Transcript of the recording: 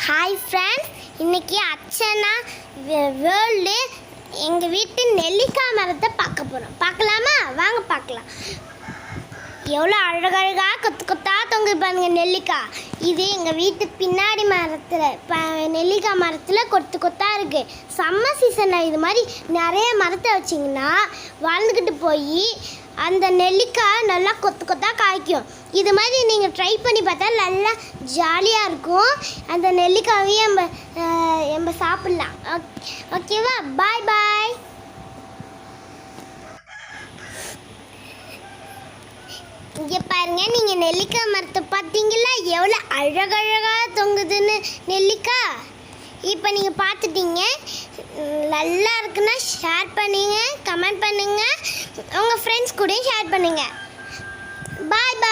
Hi friends இன்னைக்கு அச்சனா world எங்கள் வீட்டு நெல்லிக்காய் மரத்தை பார்க்க போகிறோம் பார்க்கலாமா? வாங்க பார்க்கலாம். எவ்வளோ அழகழகாக கொத்து கொத்தா தொங்கு பாருங்க நெல்லிக்காய். இது எங்கள் வீட்டு பின்னாடி மரத்தில் ப நெல்லிக்காய் மரத்தில் கொத்து கொத்தா இருக்குது சம்மர் சீசனில் இது மாதிரி நிறைய மரத்தை வச்சிங்கன்னா வளர்ந்துக்கிட்டு போய் அந்த நெல்லிக்காய் நல்லா கொத்து கொத்தா கா இது மாதிரி நீங்கள் ட்ரை பண்ணி பார்த்தா நல்லா ஜாலியாக இருக்கும். அந்த நெல்லிக்காவையும் நம்ம நம்ம சாப்பிட்லாம். ஓகேவா? பாய் பாய் இங்கே பாருங்க நீங்கள் நெல்லிக்காய் மரத்தை பார்த்தீங்களா? எவ்வளோ அழகழகாக தொங்குதுன்னு நெல்லிக்காய். இப்போ நீங்கள் பார்த்துட்டீங்க. நல்லா இருக்குன்னா ஷேர் பண்ணுங்கள் கமெண்ட் பண்ணுங்கள் உங்கள் ஃப்ரெண்ட்ஸ் கூடயும் ஷேர் பண்ணுங்கள் பாய் பாய்